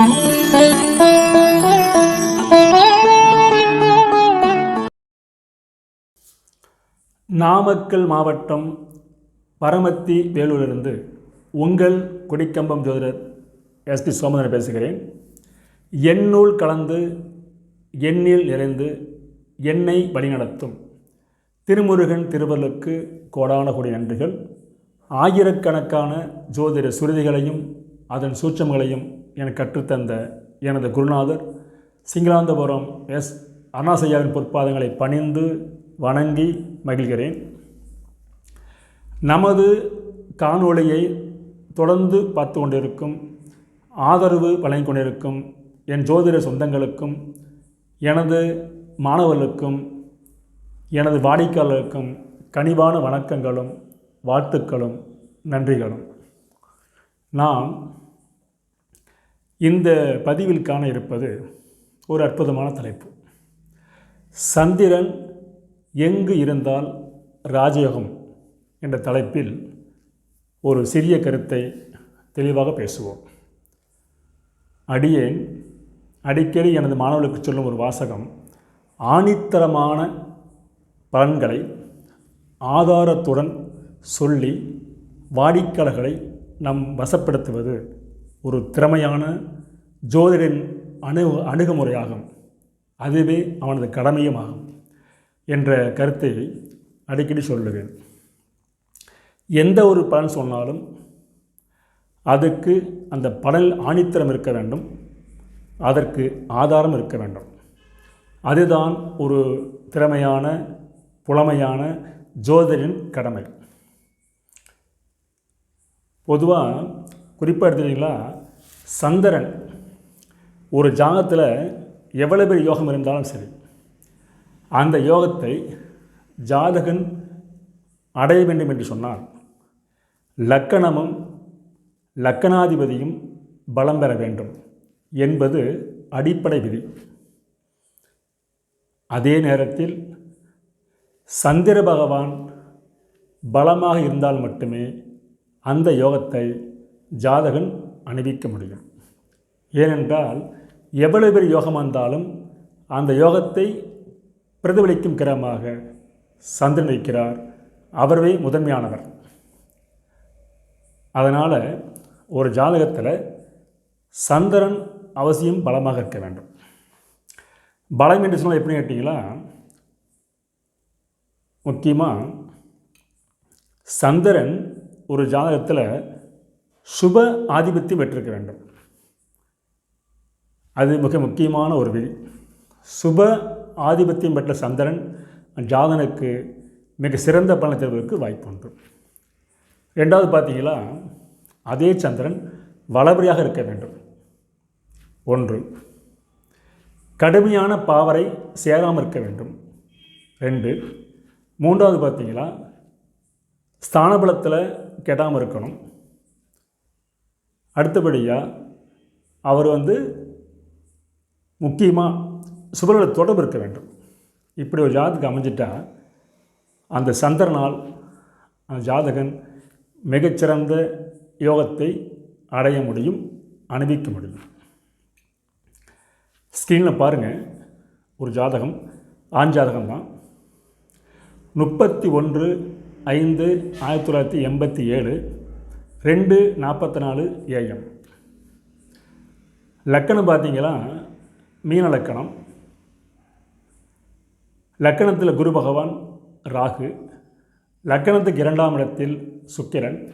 நாமக்கல் மாவட்டம் பரமத்தி வேலூரிலிருந்து உங்கள் கொடிக்கம்பம் ஜோதிடர் எஸ்பி சோமதன் பேசுகிறேன். எண்ணூல் கலந்து எண்ணில் நிறைந்து என்னை வழிநடத்தும். திருமுருகன் திருவள்ளுக்கு கோடான கோடி நன்றிகள். ஆயிரக்கணக்கான ஜோதிட சுருதிகளையும் அதன் சூட்சங்களையும் எனக்கு கற்றுத்தந்த எனது குருநாதர் சிங்களாந்தபுரம் எஸ் அண்ணாசையாவின் பொற்பாதங்களை பணிந்து வணங்கி மகிழ்கிறேன். நமது காணொளியை தொடர்ந்து பார்த்து கொண்டிருக்கும் ஆதரவு வழங்கிக் கொண்டிருக்கும் என் ஜோதிட சொந்தங்களுக்கும் எனது மாணவர்களுக்கும் எனது வாடிக்கையாளருக்கும் கனிவான வணக்கங்களும் வாழ்த்துக்களும் நன்றிகளும். நாம் இந்த பதிவில் காண இருப்பது ஒரு அற்புதமான தலைப்பு. சந்திரன் எங்கு இருந்தால் ராஜயோகம் என்ற தலைப்பில் ஒரு சிறிய கருத்தை தெளிவாக பேசுவோம். அடியேன் அடிக்கடி எனது மாணவர்களுக்கு சொல்லும் ஒரு வாசகம் ஆணித்தரமான பலன்களை ஆதாரத்துடன் சொல்லி வாடிக்கையாளர்களை நம் வசப்படுத்துவது. ஒரு திறமையான ஜோதிடரின் அணு அணுகுமுறையாகும். அதுவே அவனது கடமையும் ஆகும் என்ற கருத்தை அடிக்கடி சொல்லுவேன். எந்த ஒரு பலன் சொன்னாலும் அதுக்கு அந்த பலனில் ஆணித்தரம் இருக்க வேண்டும். அதற்கு ஆதாரம் இருக்க வேண்டும். அதுதான் ஒரு திறமையான புலமையான ஜோதிடரின் கடமை. பொதுவாக குறிப்பாக எடுத்துக்கிட்டிங்களா சந்திரன் ஒரு ஜாகத்தில் எவ்வளவு பெரிய யோகம் இருந்தாலும் சரி அந்த யோகத்தை ஜாதகன் அடைய வேண்டும் என்று சொன்னால் லக்கணமும் லக்கணாதிபதியும் பலம் பெற வேண்டும் என்பது அடிப்படை விதி. அதே நேரத்தில் சந்திர பகவான் பலமாக இருந்தால் மட்டுமே அந்த யோகத்தை ஜாதகன் அணிவிக்க முடியும். ஏனென்றால் எவ்வளவு பெரிய யோகம் வந்தாலும் அந்த யோகத்தை பிரதிபலிக்கும் கிரகமாக சந்திரன் வைக்கிறார் அவரவே முதன்மையானவர். அதனால் ஒரு ஜாதகத்தில் சந்திரன் அவசியம் பலமாக இருக்க வேண்டும். பலம் என்று சொன்னால் எப்படி கேட்டிங்களா? முக்கியமாக சந்திரன் ஒரு ஜாதகத்தில் சுப ஆதிபத்தியம் பெற்றிருக்க வேண்டும். அது மிக முக்கியமான ஒரு விதி சுப ஆதிபத்தியம் பெற்ற சந்திரன் ஜாதனுக்கு மிக சிறந்த பலன் தருவதற்கு வாய்ப்பு உண்டு. ரெண்டாவது பார்த்தீங்களா அதே சந்திரன் வளபடியாக இருக்க வேண்டும். ஒன்று கடுமையான பாவரை சேராமல் இருக்க வேண்டும். ரெண்டு மூன்றாவது பார்த்தீங்களா ஸ்தானபலத்தில் கெடாமல் இருக்கணும். அடுத்தபடியாக அவர் வந்து முக்கியமாக சுபரோட தொடர்பு இருக்க வேண்டும். இப்படி ஒரு ஜாதகம் அமைஞ்சிட்டா அந்த சந்திரனால் அந்த ஜாதகன் மிகச்சிறந்த யோகத்தை அடைய முடியும் அனுபவிக்க முடியும். ஸ்க்ரீனில் பாருங்கள் ஒரு ஜாதகம் ஆண் ஜாதகம் தான். முப்பத்தி ஒன்று ஐந்து ஆயிரத்தி தொள்ளாயிரத்தி எண்பத்தி ஏழு ரெண்டு நாற்பத்தி நாலு ஏஎம் லக்கணம் பார்த்தீங்கன்னா மீன லக்கணம். லக்கணத்தில் குரு பகவான் ராகு. லக்கணத்துக்கு இரண்டாம் இடத்தில் சுக்கிரன்.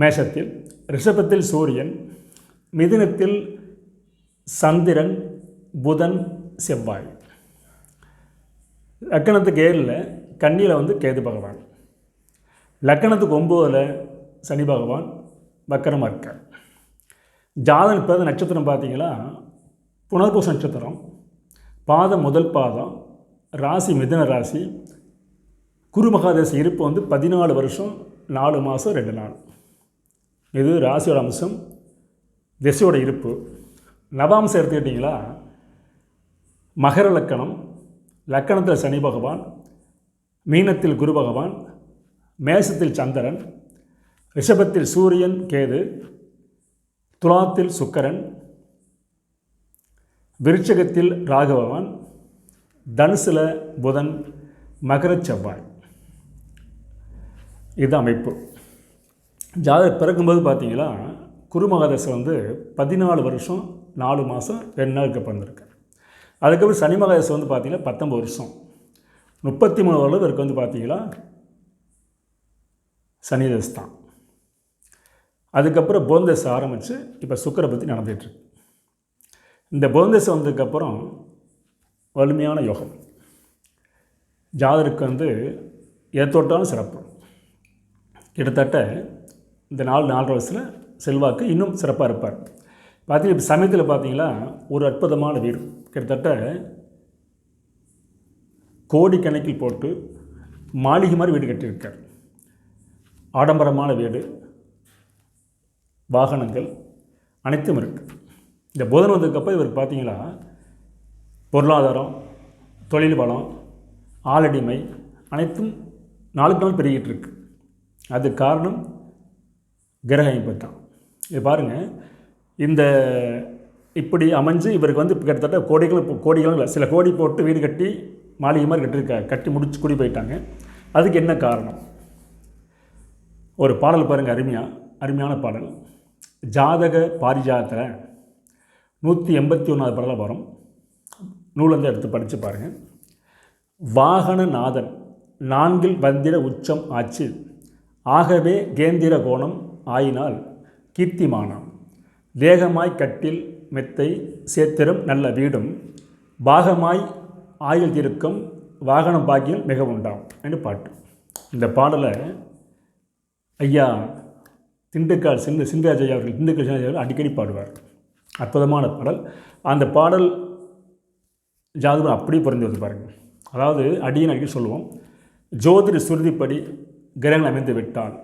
மேஷத்தில் ரிஷபத்தில் சூரியன். மிதுனத்தில் சந்திரன் புதன் செவ்வாய். லக்கணத்துக்கு ஏழில் கண்ணியில் வந்து கேது பகவான். லக்கணத்துக்கு ஒம்போதில் சனி பகவான் வக்கரமாக இருக்கார் ஜாதன் பிறந்த நட்சத்திரம் பார்த்தீங்களா? புனர்பூச நட்சத்திரம் பாதம் முதல் பாதம் ராசி மிதன ராசி குருமகாதேச இருப்பு வந்து பதினாலு வருஷம் நாலு மாதம் ரெண்டு நாள். இது ராசியோட அம்சம் திசையோட இருப்பு. நவாம்சம் எடுத்துக்கிட்டிங்களா? மகர லக்கணம் லக்கணத்தில் சனி பகவான் மீனத்தில் குரு பகவான் மேசத்தில் சந்திரன் ரிஷபத்தில் சூரியன் கேது துலாத்தில் சுக்கரன் விருச்சகத்தில் ராகவன் தனுசில் புதன் மகர செவ்வாய். இது அமைப்பு. ஜாதகம் பிறக்கும்போது பார்த்தீங்கன்னா குருமகாதசை வந்து பதினாலு வருஷம் நாலு மாதம் ரெண்டு நாளுக்கு பிறந்திருக்கு. அதுக்கப்புறம் சனி மகாதசை வந்து பார்த்திங்கன்னா பத்தொம்பது வருஷம். முப்பத்தி மூணு வருடம் இவருக்கு வந்து பார்த்தீங்கன்னா சனிதஸ் தான். அதுக்கப்புறம் போந்தஸ் ஆரம்பித்து இப்போ சுக்கரை பற்றி நடந்துகிட்ருக்கு இந்த போந்தஸ் வந்ததுக்கப்புறம் வலிமையான யோகம். ஜாதருக்கு வந்து ஏத்தோட்டாலும் சிறப்பு. கிட்டத்தட்ட இந்த நாலு நாலரை வயசில் செல்வாக்கு இன்னும் சிறப்பாக இருப்பார். பார்த்தீங்கன்னா இப்போ சமயத்தில் பார்த்தீங்களா ஒரு அற்புதமான வீடு. கிட்டத்தட்ட கோடி கணக்கில் போட்டு மாளிகை மாதிரி வீடு கட்டியிருக்கார். ஆடம்பரமான வீடு. வாகனங்கள் அனைத்தும் இருக்குது இந்த புதன் வந்ததுக்கப்புறம் இவர் பார்த்தீங்கன்னா பொருளாதாரம் தொழில் வளம் ஆளடிமை அனைத்தும் நாளுக்கு நாள் பெருகிட்டு இருக்கு. அது காரணம் கிரக அமைப்பு தான். இது பாருங்கள் இந்த இப்படி அமைஞ்சு இவருக்கு வந்து கிட்டத்தட்ட கோடிகள் கோடிகளும் இல்லை சில கோடி போட்டு வீடு கட்டி மாளிகை மாதிரி கட்டியிருக்காரு. கட்டி முடிச்சு குடி போயிட்டாங்க. அதுக்கு என்ன காரணம்? ஒரு பாடல் பாருங்கள் அருமையாக அருமையான பாடல். ஜாதக பாரிஜாதத்தில் நூற்றி எண்பத்தி ஒன்றாவது படத்தில் வரும். நூலேருந்து எடுத்து படித்து பாருங்கள் வாகனநாதன் நான்கில் வந்திர உச்சம் ஆச்சு. ஆகவே கேந்திர கோணம் ஆயினால் கீர்த்திமானம். தேகமாய் கட்டில் மெத்தை சேத்திரம் நல்ல வீடும். பாகமாய் ஆயுள் திருக்கம் வாகனம் பாக்கியம் மிக உண்டாம். என்று பாட்டு. இந்த பாடலை ஐயா திண்டுக்கல் சிந்து சிந்தராஜ் அவர்கள் திண்டுக்கல் சிந்தராஜ் அவர்கள் அடிக்கடி பாடுவார். அற்புதமான பாடல். அந்த பாடல் ஜாதகம் அப்படியே பிறந்து வந்து பாருங்கள் அதாவது அடியின் அடிக்கடி சொல்லுவோம். ஜோதிட சுருதிப்படி கிரகங்கள் அமைந்து விட்டால்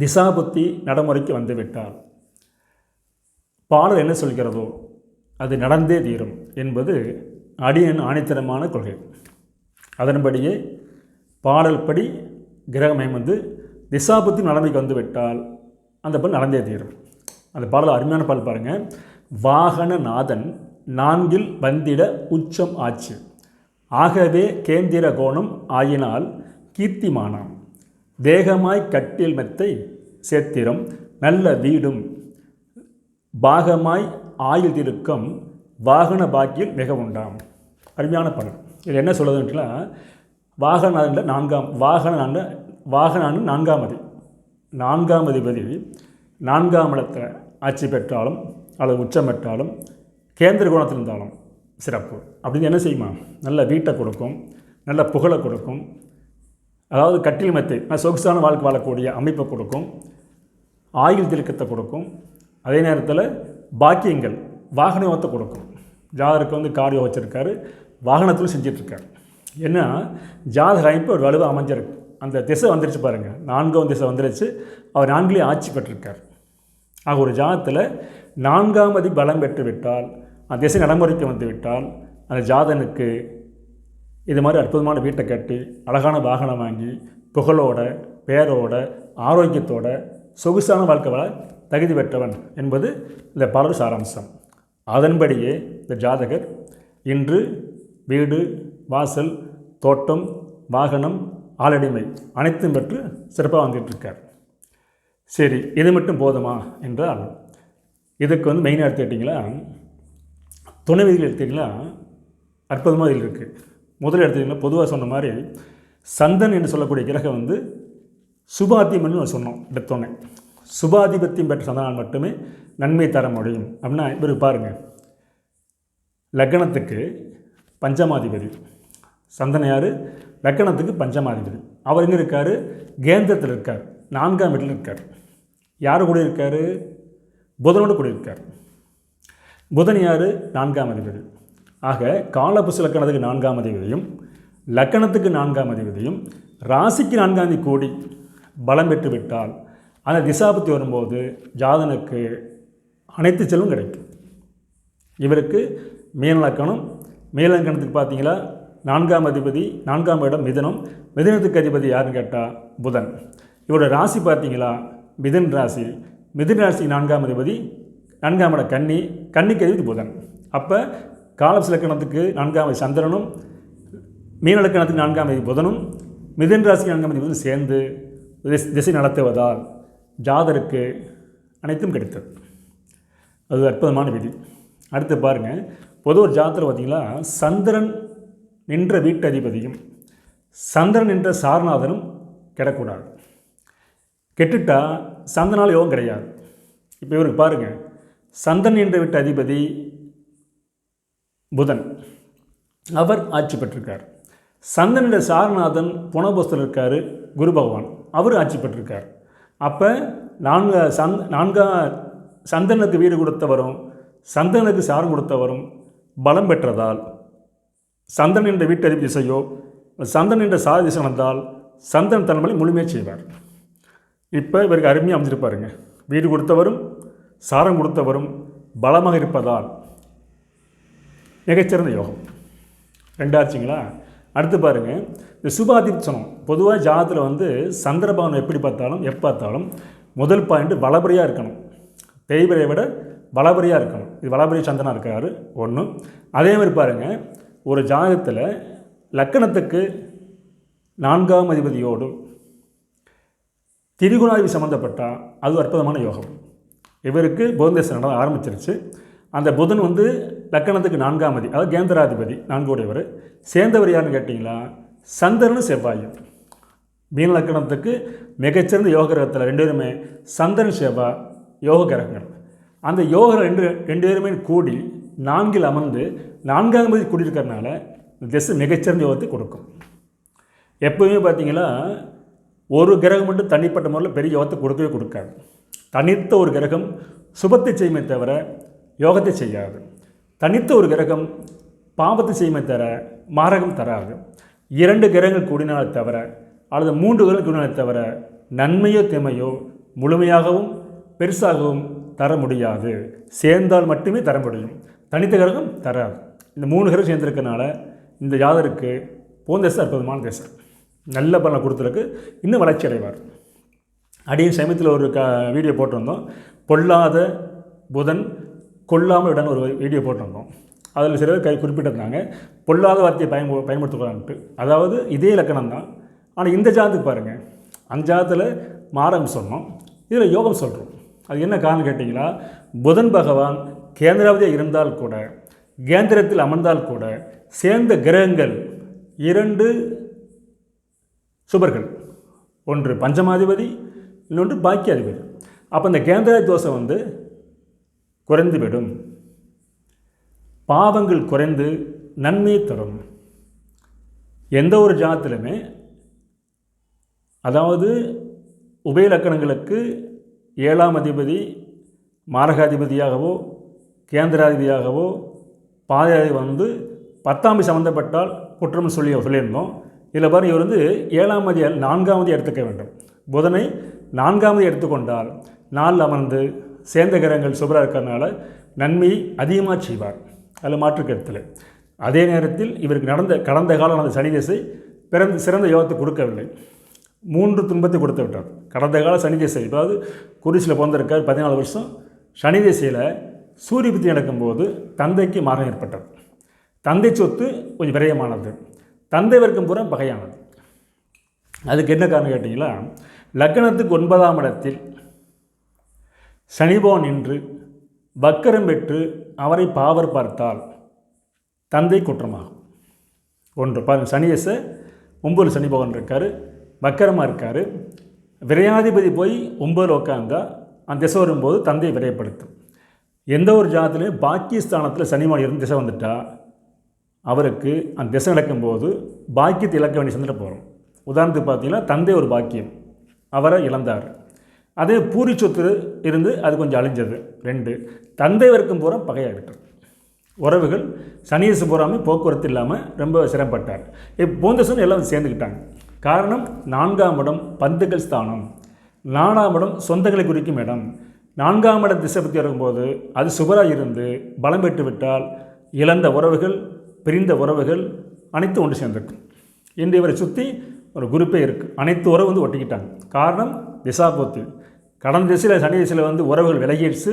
திசாபுத்தி நடைமுறைக்கு வந்து விட்டால் பாடல் என்ன சொல்கிறதோ அது நடந்தே தீரும் என்பது அடியன் ஆணித்தரமான கொள்கை. அதன்படியே பாடல் படி கிரகமயம் வந்து திசாபுத்தி நிலைமைக்கு வந்து விட்டால் அந்த பெண் நடந்தே தீரும். அந்த பாடல் அருமையான பாடல் பாருங்கள் வாகனநாதன் நான்கில் வந்திட உச்சம் ஆச்சு. ஆகவே கேந்திர கோணம் ஆயினால் கீர்த்திமானாம். தேகமாய் கட்டில் மெத்தை சேத்திரம் நல்ல வீடும். பாகமாய் ஆயுள் திருக்கம் வாகன பாக்கியில் மிக உண்டாம். அருமையான படம் இது என்ன சொல்லுதுன்னா வாகன நான்காம் வாகன வாகனானு நான்காம் அதி நான்காம் அதிபதி நான்காம் இடத்தில் ஆட்சி பெற்றாலும் அல்லது உச்சம் பெற்றாலும் கேந்திர கோணத்தில் இருந்தாலும் சிறப்பு. அப்படின்னு என்ன செய்யுமா? நல்ல வீட்டை கொடுக்கும் நல்ல புகழை கொடுக்கும் அதாவது கட்டில் மெத்தை சொகுசான வாழ்க்கை வாழக்கூடிய அமைப்பை கொடுக்கும் ஆயுள் திருக்கத்தை கொடுக்கும் அதே நேரத்தில் பாக்கியங்கள் வாகன யோகத்தை கொடுக்கும். ஜாதருக்கு வந்து கார் வச்சுருக்காரு வாகனத்திலும் செஞ்சிட்ருக்காரு. ஏன்னா ஜாதக அமைப்பு ஒரு வலுவாக அமைஞ்சிருக்கு. அந்த திசை வந்துருச்சு பாருங்கள் நான்காம் திசை வந்துருச்சு. அவர் நான்கிலே ஆட்சி பெற்றிருக்கார். ஆக ஒரு ஜாதத்தில் நான்காம் அதி பலம் பெற்று விட்டால் அந்த திசை நடைமுறைக்கு வந்து விட்டால் அந்த ஜாதனுக்கு இது மாதிரி அற்புதமான வீட்டை கட்டி அழகான வாகனம் வாங்கி புகழோட பேரோட ஆரோக்கியத்தோட சொகுசான வாழ்க்கை வாழ தகுதி பெற்றவன் என்பது இந்த பாடல் சாராம்சம். அதன்படியே இந்த ஜாதகர் இன்று வீடு வாசல் தோட்டம் வாகனம் ஆளடிமை அனைத்தும் பெற்று சிறப்பாக வந்துகிட்ருக்கார் சரி இது மட்டும் போதுமா என்றால் இதுக்கு வந்து மெயினாக எடுத்துக்கிட்டிங்களா? துணை விதிகள் எடுத்திங்கன்னா அற்புதமாக இதில் இருக்குது முதல்ல எடுத்துக்கிட்டிங்கன்னா பொதுவாக சொன்ன மாதிரி சந்தன் என்று சொல்லக்கூடிய கிரகம் வந்து சுபாத்தியம்னு சொன்னோம் எடுத்தோன்னே சுபாதிபத்தியம் பெற்ற சந்தனால் மட்டுமே நன்மை தர முடியும். அப்படின்னா இவர் பாருங்கள் லக்னத்துக்கு பஞ்சமாதிபதி. சந்தனையார் லக்கணத்துக்கு பஞ்சமாதிபதி அவர் எங்கே இருக்கார்? கேந்திரத்தில் இருக்கார். நான்காம் வீட்டில் இருக்கார். யார் கூட இருக்கார்? புதனோடு கூட இருக்கார். புதன் யார்? நான்காம் அதிபதி. ஆக காலபுசு லக்கணத்துக்கு நான்காம் அதிபதியும் லக்கணத்துக்கு நான்காம் அதிபதியும் ராசிக்கு நான்காம் தேதி கூடி பலம் பெற்று விட்டால் அந்த திசாபத்தி வரும்போது ஜாதனுக்கு அனைத்து செல்வம் கிடைக்கும். இவருக்கு மீனலக்கணம் மேலங்கணத்துக்கு பார்த்தீங்களா? நான்காம் அதிபதி நான்காம் இடம் மிதனம். மிதனத்துக்கு அதிபதி யாருன்னு கேட்டால் புதன். இவரோட ராசி பார்த்தீங்களா? மிதன் ராசி. மிதன் ராசி நான்காம் அதிபதி நான்காம் இட கன்னி. கன்னிக்கு அதிபதி புதன். அப்போ காலப்ஸ் லக்கணத்துக்கு நான்காம் அதிபதி சந்திரனும் மீன லக்கணத்துக்கு நான்காம் அதிபதி புதனும் மிதன் ராசி நான்காம் அதிபதி சேர்ந்து திசை நடத்துவதால் ஜாதருக்கு அனைத்தும் கிடைத்தது. அது அற்புதமான விதி. அடுத்து பாருங்கள் பொது ஒரு ஜாதகத்தில் பார்த்தீங்களா சந்திரன் நின்ற வீட்டு அதிபதியும் சந்திரன் நின்ற சாரநாதனும் கெடக்கூடாது. கெட்டுட்டா சந்தனால் யோகம் கிடையாது. இப்போ இவருக்கு பாருங்கள் சந்திரன் என்ற வீட்டு அதிபதி புதன். அவர் ஆட்சி பெற்றிருக்கார். சந்தனுடைய சாரநாதன் புனபோஸ்தல் இருக்கார் குரு பகவான். அவர் ஆட்சி பெற்றிருக்கார். அப்போ நான்கு சந் நான்கா சந்தனுக்கு வீடு கொடுத்தவரும் சந்தனுக்கு சாரம் கொடுத்தவரும் பலம் பெற்றதால் சந்தன் என்ற வீட்டறிவு திசையோ சந்தன் என்ற சார திசை வந்தால் சந்தன் தன்மலை முழுமையாக செய்வார். இப்போ இவருக்கு அருமையாக அமைஞ்சிருப்பாருங்க வீடு கொடுத்தவரும் சாரம் கொடுத்தவரும் பலமாக இருப்பதால் மிகச்சிறந்த யோகம். ரெண்டாச்சுங்களா? அடுத்து பாருங்கள் இந்த சுபாதிப்சனம் பொதுவாக ஜாதத்தில் வந்து சந்திரபவனம் எப்படி பார்த்தாலும் எப்போ பார்த்தாலும் முதல் பாயிண்ட் வளபரியாக இருக்கணும். தேய்பிரையை விட வளபரியாக இருக்கணும். இது வளபரி சந்தனாக இருக்கார் ஒன்று அதே மாதிரி பாருங்கள் ஒரு ஜாதகத்தில் லக்கணத்துக்கு நான்காம் அதிபதியோடு திரிகுணாதிபதி சம்மந்தப்பட்டால் அது அற்புதமான யோகம். இவருக்கு புதன்தேசம் நட ஆரம்பிச்சிருச்சு. அந்த புதன் வந்து லக்கணத்துக்கு நான்காம் அதி அதாவது கேந்திராதிபதி நான்குடையவர். சேர்ந்தவர் யாருன்னு கேட்டிங்களா? சந்திரனும் செவ்வாயும். மீன லக்கணத்துக்கு மிகச்சிறந்த யோக கிரகத்தில் ரெண்டு பேருமே சந்திரன் செவ்வாய் யோக கிரகங்கள் அந்த யோக ரெண்டு ரெண்டு பேருமே கூடி நான்கில் அமர்ந்து நான்காம் தேதி கூடியிருக்கறனால இந்த திசை மிகச்சிறந்த யோகத்தை கொடுக்கும். எப்பவுமே பார்த்தீங்களா ஒரு கிரகம் மட்டும் தனிப்பட்ட முறையில் பெரிய யோகத்தை கொடுக்கவே கொடுக்காது. தனித்த ஒரு கிரகம் சுபத்தை செய்யுமே தவிர யோகத்தை செய்யாது. தனித்த ஒரு கிரகம் பாவத்தை செய்யுமே தவிர மாரகம் தராது. இரண்டு கிரகங்கள் கூடினாலே தவிர அல்லது மூன்று கிரகங்கள் கூடினாலே தவிர நன்மையோ தீமையோ முழுமையாகவும் பெருசாகவும் தர முடியாது. சேர்ந்தால் மட்டுமே தர முடியும். தனித்த கிரகம் தராது. இந்த மூணு கிரகம் சேர்ந்திருக்கனால இந்த ஜாதருக்கு போந்தேசம் அற்புதமான தேசம் நல்ல பலனை கொடுத்துருக்கு இன்னும் வளர்ச்சி அடைவார். அடியும் சமயத்தில் ஒரு க வீடியோ போட்டிருந்தோம். பொல்லாத புதன் கொல்லாமல் விடன்னு ஒரு வீடியோ போட்டிருந்தோம். அதில் சிலர் கை குறிப்பிட்டிருந்தாங்க. பொல்லாத வார்த்தையை பயன் பயன்படுத்தக்கூடாதுன்ட்டு அதாவது இதே இலக்கணம் தான். ஆனால் இந்த ஜாதத்துக்கு பாருங்கள் அந்த ஜாதத்தில் மாரம் சொன்னோம். இதில் யோகம் சொல்கிறோம் அது என்ன காரணம் கேட்டிங்களா? புதன் பகவான் கேந்திராவதியாக இருந்தால் கூட கேந்திரத்தில் அமர்ந்தால் கூட சேர்ந்த கிரகங்கள் இரண்டு சுபர்கள். ஒன்று பஞ்சமாதிபதி இன்னொன்று பாக்கியாதிபதி. அப்போ இந்த கேந்திர தோஷம் வந்து குறைந்துவிடும். பாவங்கள் குறைந்து நன்மை தரும். எந்த ஒரு ஜாதத்திலுமே அதாவது உபயலக்கணங்களுக்கு ஏழாம் அதிபதி மாரகாதிபதியாகவோ கேந்திராதிபதியாகவோ பாதையாதி வந்து பத்தாம் சம்மந்தப்பட்டால் குற்றம் சொல்லி சொல்லியிருந்தோம். இதில் பாருங்க இவர் வந்து ஏழாம் நான்காவது எடுத்துக்க வேண்டும். புதனை நான்காவது எடுத்துக்கொண்டால் நாள் அமர்ந்து சேர்ந்த கிரகங்கள் சுபராக இருக்கிறதுனால நன்மையை அதிகமாக செய்வார். அதில் மாற்று கருத்தில். அதே நேரத்தில் இவருக்கு நடந்த கடந்த காலம் நடந்த சனி திசை பிறந்த சிறந்த யோகத்தை கொடுக்கவில்லை. மூன்று துன்பத்தை கொடுத்து விட்டார். கடந்த கால சனி திசை அதாவது குருசியில் பிறந்திருக்கார் பதினாலு வருஷம். சனி திசையில் சூரிய புத்தி நடக்கும்போது தந்தைக்கு மாறம் ஏற்பட்டது. தந்தை சொத்து கொஞ்சம் விரயமானது. தந்தை வர்க்கம் பூரா பகையானது. அதுக்கு என்ன காரணம் கேட்டிங்களா? லக்னத்துக்கு ஒன்பதாம் இடத்தில் சனிபவன் நின்று வக்கரம் பெற்று அவரை பாவர் பார்த்தால் தந்தை குற்றமாகும். ஒன்று பாருங்கள் சனியச ஒம்பது சனி பகவான் இருக்கார் வக்கரமாக இருக்கார். விரையாதிபதி போய் ஒம்பதில் உட்காந்தா அந்த திசை வரும்போது தந்தையை விரையப்படுத்தும். எந்த ஒரு ஜாதத்துலையும் பாக்கியஸ்தானத்தில் சனிமான் இருந்து திசை வந்துட்டால் அவருக்கு அந்த திசை நடக்கும்போது பாக்கியத்தை இழக்க வேண்டிய சந்திர போகிறோம் உதாரணத்துக்கு பார்த்தீங்கன்னா தந்தை ஒரு பாக்கியம். அவரை இழந்தார். அதே பூரி சொத்து இருந்து அது கொஞ்சம் அழிஞ்சது. ரெண்டு தந்தை வரைக்கும் பூரா பகையாகிட்டு. உறவுகள் சனீசு பூராமே போக்குவரத்து இல்லாமல் ரொம்ப சிரமப்பட்டார். இப்போ போந்தசன் எல்லாம் சேர்ந்துக்கிட்டாங்க. காரணம் நான்காம் இடம் பந்துகள் ஸ்தானம். நாலாம் இடம் சொந்தங்களை குறிக்கும் இடம். நான்காம் இடம் திசை பற்றி வரும்போது அது சுபராக இருந்து பலம் பெற்று விட்டால் இழந்த உறவுகள் பிரிந்த உறவுகள் அனைத்தும் ஒன்று சேர்ந்திருக்கும். இன்று இவரை சுற்றி ஒரு குரூப்பே இருக்குது அனைத்து உறவு வந்து ஒட்டிக்கிட்டாங்க. காரணம் திசாபோத்து. கடந்த திசையில் சனி திசையில் வந்து உறவுகள் விலகிடுச்சு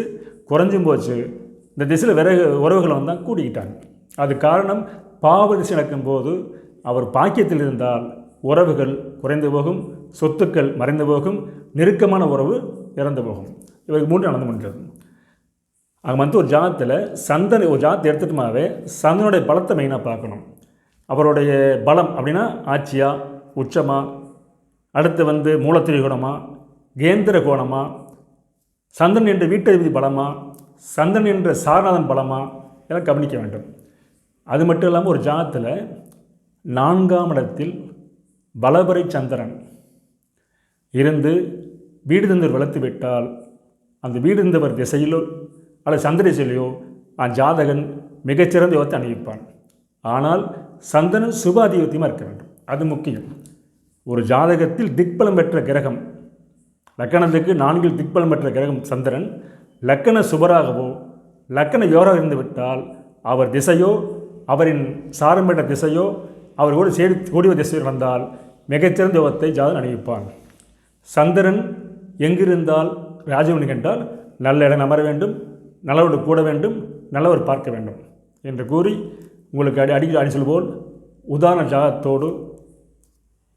குறைஞ்சும் போச்சு. இந்த திசையில் விறகு உறவுகளை வந்தால் கூடிக்கிட்டாங்க. அது காரணம் பாவ திசை நடக்கும்போது அவர் பாக்கியத்தில் இருந்தால் உறவுகள் குறைந்து போகும் சொத்துக்கள் மறைந்து போகும் நெருக்கமான உறவு இறந்து போகும். இவருக்கு மூன்று நடந்து கொண்டிருக்கிறது அங்கே வந்து ஒரு ஜாதத்தில் சந்தன் ஒரு ஜாதத்தை எடுத்துட்டுமாவே சந்தனுடைய பலத்தை மெயினாக பார்க்கணும். அவருடைய பலம் அப்படின்னா ஆட்சியா உச்சமா அடுத்து வந்து மூலத்திரிகோணமா கேந்திர கோணமா சந்தன் என்ற வீட்டதிபதி பலமா சந்தன் என்ற சாரநாதன் பலமா என கவனிக்க வேண்டும். அது மட்டும் இல்லாமல் ஒரு ஜாதத்தில் நான்காம் இடத்தில் பலபரை சந்திரன் இருந்து வீடு தந்தர் வளர்த்து விட்டால் அந்த வீடு இருந்தவர் திசையிலோ அல்லது சந்திர திசையிலையோ ஜாதகன் மிகச்சிறந்த யோகத்தை அணிவிப்பான் ஆனால் சந்தனம் சுபாதிபத்தியமாக இருக்க வேண்டும். அது முக்கியம். ஒரு ஜாதகத்தில் திக்பலம் பெற்ற கிரகம் லக்கணத்துக்கு நான்கில் திக்பலம் பெற்ற கிரகம் சந்திரன் லக்கண சுபராகவோ லக்கண யோராக இருந்து விட்டால் அவர் திசையோ அவரின் சாரம் பெற்ற திசையோ அவர் கூட சேரி கூடிய திசையில் வந்தால் மிகச்சிறந்த யோகத்தை ஜாதகன் அணிவிப்பான் சந்திரன் எங்கிருந்தால் ராஜவனி என்றால் நல்ல இடம் அமர வேண்டும் நல்லவர்கள் கூட வேண்டும் நல்லவர் பார்க்க வேண்டும் என்று கூறி உங்களுக்கு அடி அடிக்கடி அடி சொல்போல் உதாரண ஜாகத்தோடு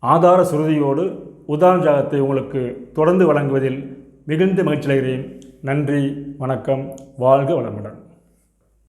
ஆதார சுருதியோடு உதாரண ஜாகத்தை உங்களுக்கு தொடர்ந்து வழங்குவதில் மிகுந்த மகிழ்ச்சி அடைகிறேன் நன்றி வணக்கம் வாழ்க வளமுடன்.